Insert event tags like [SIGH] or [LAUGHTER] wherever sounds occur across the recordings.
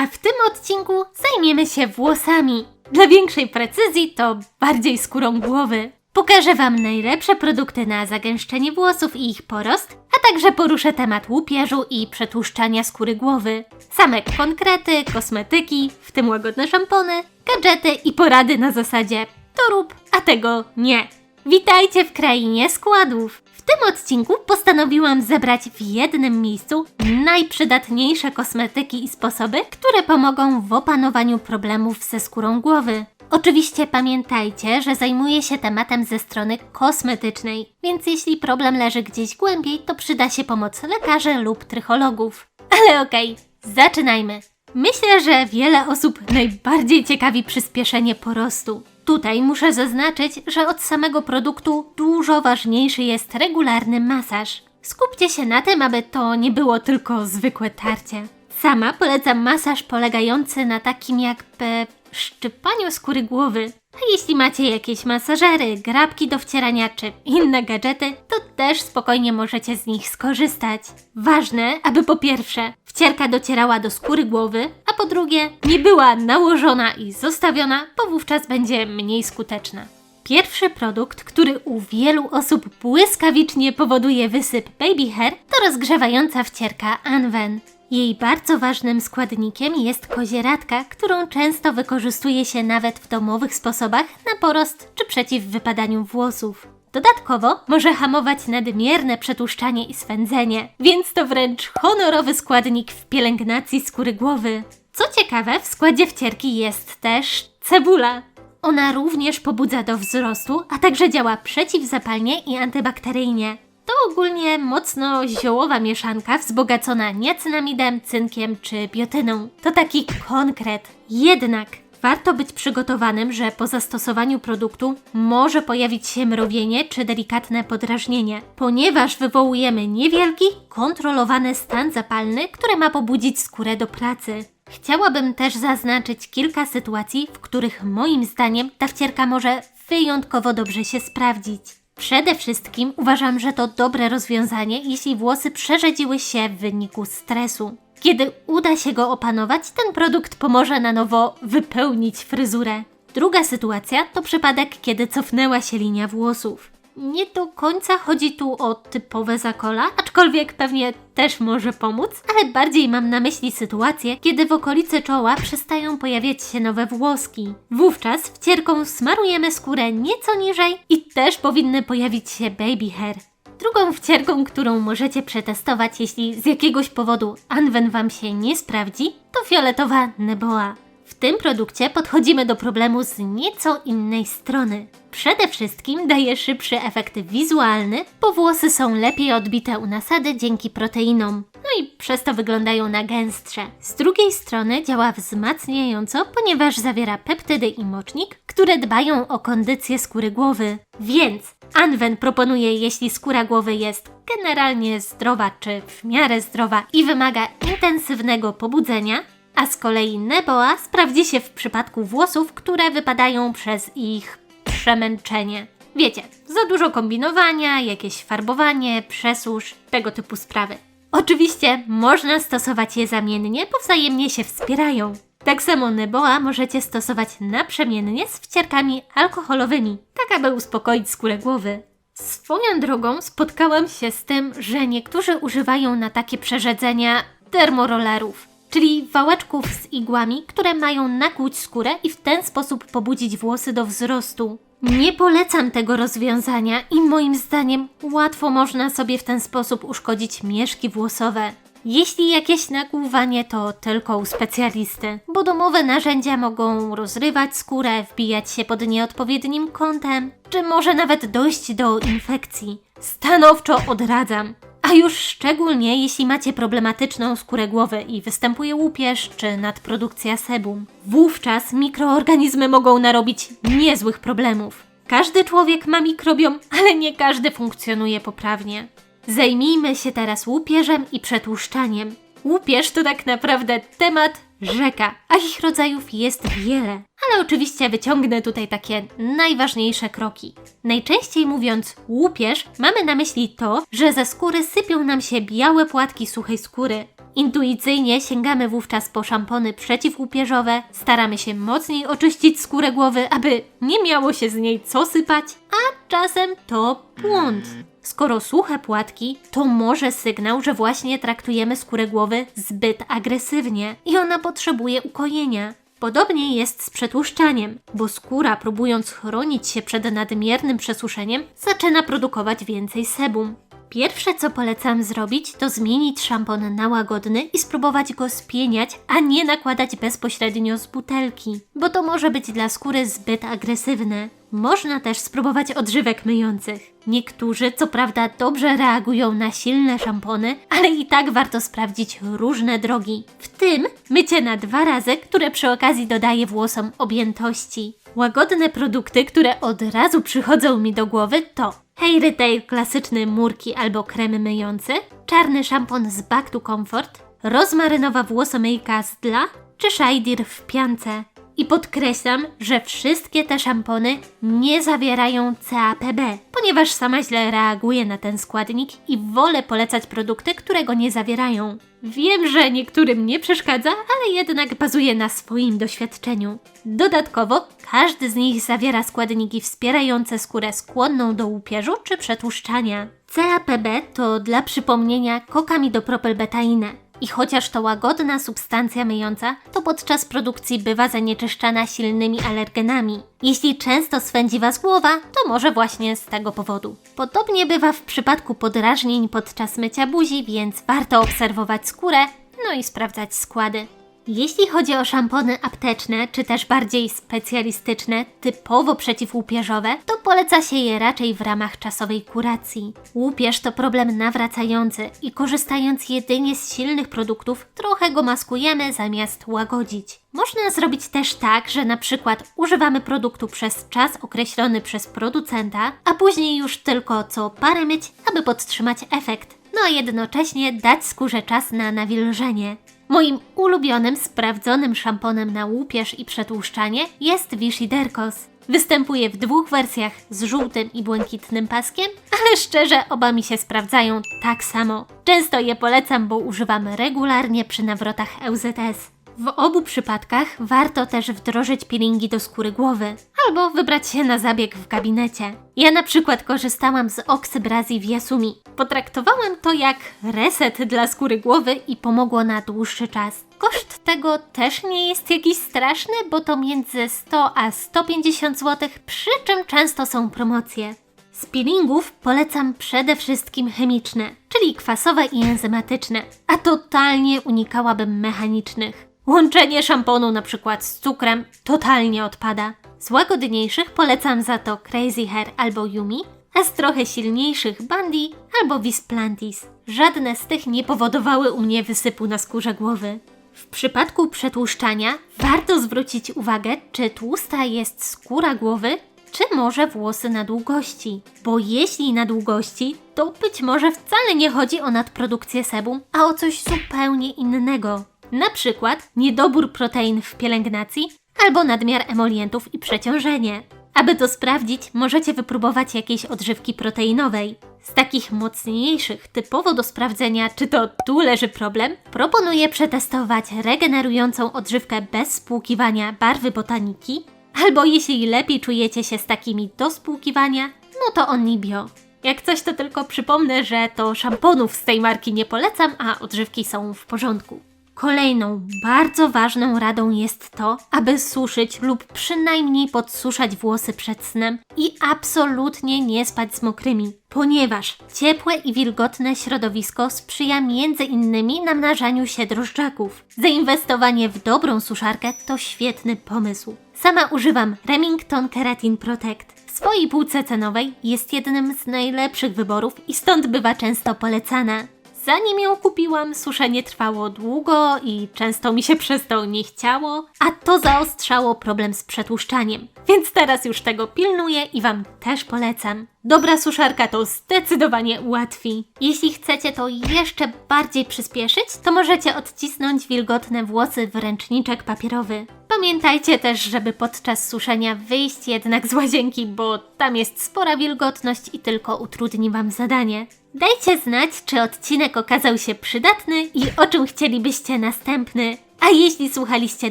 A w tym odcinku zajmiemy się włosami. Dla większej precyzji to bardziej skórą głowy. Pokażę Wam najlepsze produkty na zagęszczenie włosów i ich porost, a także poruszę temat łupieżu i przetłuszczania skóry głowy. Same konkrety, kosmetyki, w tym łagodne szampony, gadżety i porady na zasadzie to rób, a tego nie. Witajcie w krainie składów. W tym odcinku postanowiłam zebrać w jednym miejscu najprzydatniejsze kosmetyki i sposoby, które pomogą w opanowaniu problemów ze skórą głowy. Oczywiście pamiętajcie, że zajmuję się tematem ze strony kosmetycznej, więc jeśli problem leży gdzieś głębiej, to przyda się pomoc lekarzy lub trychologów. [LAUGHS] Ale okej, zaczynajmy. Myślę, że wiele osób najbardziej ciekawi przyspieszenie porostu. Tutaj muszę zaznaczyć, że od samego produktu dużo ważniejszy jest regularny masaż. Skupcie się na tym, aby to nie było tylko zwykłe tarcie. Sama polecam masaż polegający na takim jakby szczypaniu skóry głowy. A jeśli macie jakieś masażery, grabki do wcierania czy inne gadżety, to też spokojnie możecie z nich skorzystać. Ważne, aby po pierwsze wcierka docierała do skóry głowy, a po drugie nie była nałożona i zostawiona, bo wówczas będzie mniej skuteczna. Pierwszy produkt, który u wielu osób błyskawicznie powoduje wysyp baby hair, to rozgrzewająca wcierka Anwen. Jej bardzo ważnym składnikiem jest kozieradka, którą często wykorzystuje się nawet w domowych sposobach na porost czy przeciw wypadaniu włosów. Dodatkowo może hamować nadmierne przetłuszczanie i swędzenie, więc to wręcz honorowy składnik w pielęgnacji skóry głowy. Co ciekawe, w składzie wcierki jest też cebula. Ona również pobudza do wzrostu, a także działa przeciwzapalnie i antybakteryjnie. To ogólnie mocno ziołowa mieszanka wzbogacona niacinamidem, cynkiem czy biotyną. To taki konkret. Jednak warto być przygotowanym, że po zastosowaniu produktu może pojawić się mrowienie czy delikatne podrażnienie, ponieważ wywołujemy niewielki, kontrolowany stan zapalny, który ma pobudzić skórę do pracy. Chciałabym też zaznaczyć kilka sytuacji, w których moim zdaniem ta wcierka może wyjątkowo dobrze się sprawdzić. Przede wszystkim uważam, że to dobre rozwiązanie, jeśli włosy przerzedziły się w wyniku stresu. Kiedy uda się go opanować, ten produkt pomoże na nowo wypełnić fryzurę. Druga sytuacja to przypadek, kiedy cofnęła się linia włosów. Nie do końca chodzi tu o typowe zakola, aczkolwiek pewnie też może pomóc, ale bardziej mam na myśli sytuację, kiedy w okolicy czoła przestają pojawiać się nowe włoski. Wówczas wcierką smarujemy skórę nieco niżej i też powinny pojawić się baby hair. Drugą wcierką, którą możecie przetestować, jeśli z jakiegoś powodu Anwen Wam się nie sprawdzi, to fioletowa Neboa. W tym produkcie podchodzimy do problemu z nieco innej strony. Przede wszystkim daje szybszy efekt wizualny, bo włosy są lepiej odbite u nasady dzięki proteinom. No i przez to wyglądają na gęstsze. Z drugiej strony działa wzmacniająco, ponieważ zawiera peptydy i mocznik, które dbają o kondycję skóry głowy. Więc Anwen proponuje, jeśli skóra głowy jest generalnie zdrowa czy w miarę zdrowa i wymaga intensywnego pobudzenia, a z kolei Neboa sprawdzi się w przypadku włosów, które wypadają przez ich przemęczenie. Wiecie, za dużo kombinowania, jakieś farbowanie, przesusz, tego typu sprawy. Oczywiście można stosować je zamiennie, bo wzajemnie się wspierają. Tak samo Neboa możecie stosować naprzemiennie z wcierkami alkoholowymi, tak aby uspokoić skórę głowy. Swoją drogą spotkałam się z tym, że niektórzy używają na takie przerzedzenia termorollerów, czyli wałeczków z igłami, które mają nakłuć skórę i w ten sposób pobudzić włosy do wzrostu. Nie polecam tego rozwiązania i moim zdaniem łatwo można sobie w ten sposób uszkodzić mieszki włosowe. Jeśli jakieś nakłuwanie, to tylko u specjalisty, bo domowe narzędzia mogą rozrywać skórę, wbijać się pod nieodpowiednim kątem, czy może nawet dojść do infekcji. Stanowczo odradzam. A już szczególnie jeśli macie problematyczną skórę głowy i występuje łupież czy nadprodukcja sebum. Wówczas mikroorganizmy mogą narobić niezłych problemów. Każdy człowiek ma mikrobiom, ale nie każdy funkcjonuje poprawnie. Zajmijmy się teraz łupieżem i przetłuszczaniem. Łupież to tak naprawdę temat rzeka, a ich rodzajów jest wiele. Ale oczywiście wyciągnę tutaj takie najważniejsze kroki. Najczęściej mówiąc łupież, mamy na myśli to, że ze skóry sypią nam się białe płatki suchej skóry. Intuicyjnie sięgamy wówczas po szampony przeciwłupieżowe, staramy się mocniej oczyścić skórę głowy, aby nie miało się z niej co sypać, a czasem to błąd. Skoro suche płatki, to może sygnał, że właśnie traktujemy skórę głowy zbyt agresywnie i ona potrzebuje ukojenia. Podobnie jest z przetłuszczaniem, bo skóra próbując chronić się przed nadmiernym przesuszeniem, zaczyna produkować więcej sebum. Pierwsze co polecam zrobić, to zmienić szampon na łagodny i spróbować go spieniać, a nie nakładać bezpośrednio z butelki, bo to może być dla skóry zbyt agresywne. Można też spróbować odżywek myjących. Niektórzy, co prawda, dobrze reagują na silne szampony, ale i tak warto sprawdzić różne drogi. W tym mycie na dwa razy, które przy okazji dodaje włosom objętości. Łagodne produkty, które od razu przychodzą mi do głowy to Hair Tail klasyczny murki albo krem myjący, czarny szampon z Back to Comfort, rozmarynowa włosomyjka z Dla czy Shaidir w piance. I podkreślam, że wszystkie te szampony nie zawierają CAPB, ponieważ sama źle reaguję na ten składnik i wolę polecać produkty, które go nie zawierają. Wiem, że niektórym nie przeszkadza, ale jednak bazuje na swoim doświadczeniu. Dodatkowo, każdy z nich zawiera składniki wspierające skórę skłonną do łupieżu czy przetłuszczania. CAPB to dla przypomnienia kokamidopropylbetainę. I chociaż to łagodna substancja myjąca, to podczas produkcji bywa zanieczyszczana silnymi alergenami. Jeśli często swędzi Was głowa, to może właśnie z tego powodu. Podobnie bywa w przypadku podrażnień podczas mycia buzi, więc warto obserwować skórę, no i sprawdzać składy. Jeśli chodzi o szampony apteczne, czy też bardziej specjalistyczne, typowo przeciwłupieżowe, to poleca się je raczej w ramach czasowej kuracji. Łupież to problem nawracający i korzystając jedynie z silnych produktów, trochę go maskujemy zamiast łagodzić. Można zrobić też tak, że na przykład używamy produktu przez czas określony przez producenta, a później już tylko co parę myć, aby podtrzymać efekt. No a jednocześnie dać skórze czas na nawilżenie. Moim ulubionym, sprawdzonym szamponem na łupież i przetłuszczanie jest Vichy Dercos. Występuje w dwóch wersjach z żółtym i błękitnym paskiem, ale szczerze oba mi się sprawdzają tak samo. Często je polecam, bo używam regularnie przy nawrotach EUZS. W obu przypadkach warto też wdrożyć peelingi do skóry głowy albo wybrać się na zabieg w gabinecie. Ja na przykład korzystałam z oksybrazji w Yasumi. Potraktowałam to jak reset dla skóry głowy i pomogło na dłuższy czas. Koszt tego też nie jest jakiś straszny, bo to między 100 a 150 zł, przy czym często są promocje. Z peelingów polecam przede wszystkim chemiczne, czyli kwasowe i enzymatyczne, a totalnie unikałabym mechanicznych. Łączenie szamponu na przykład z cukrem totalnie odpada. Z łagodniejszych polecam za to Crazy Hair albo Yumi, a z trochę silniejszych Bandy albo Visplantis. Żadne z tych nie powodowały u mnie wysypu na skórze głowy. W przypadku przetłuszczania warto zwrócić uwagę, czy tłusta jest skóra głowy, czy może włosy na długości. Bo jeśli na długości, to być może wcale nie chodzi o nadprodukcję sebum, a o coś zupełnie innego. Na przykład niedobór protein w pielęgnacji albo nadmiar emolientów i przeciążenie. Aby to sprawdzić, możecie wypróbować jakieś odżywki proteinowej. Z takich mocniejszych, typowo do sprawdzenia, czy to tu leży problem, proponuję przetestować regenerującą odżywkę bez spłukiwania barwy botaniki, albo jeśli lepiej czujecie się z takimi do spłukiwania, no to Onibio. Jak coś to tylko przypomnę, że to szamponów z tej marki nie polecam, a odżywki są w porządku. Kolejną bardzo ważną radą jest to, aby suszyć lub przynajmniej podsuszać włosy przed snem i absolutnie nie spać z mokrymi, ponieważ ciepłe i wilgotne środowisko sprzyja między innymi namnażaniu się drożdżaków. Zainwestowanie w dobrą suszarkę to świetny pomysł. Sama używam Remington Keratin Protect. W swojej półce cenowej jest jednym z najlepszych wyborów i stąd bywa często polecana. Zanim ją kupiłam, suszenie trwało długo i często mi się przez to nie chciało, a to zaostrzało problem z przetłuszczaniem. Więc teraz już tego pilnuję i Wam też polecam. Dobra suszarka to zdecydowanie ułatwi. Jeśli chcecie to jeszcze bardziej przyspieszyć, to możecie odcisnąć wilgotne włosy w ręczniczek papierowy. Pamiętajcie też, żeby podczas suszenia wyjść jednak z łazienki, bo tam jest spora wilgotność i tylko utrudni Wam zadanie. Dajcie znać, czy odcinek okazał się przydatny i o czym chcielibyście następny. A jeśli słuchaliście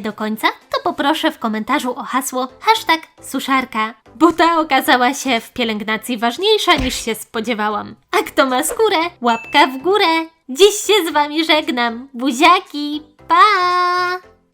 do końca, to poproszę w komentarzu o hasło hashtag suszarka, bo ta okazała się w pielęgnacji ważniejsza niż się spodziewałam. A kto ma skórę, łapka w górę. Dziś się z wami żegnam. Buziaki, pa!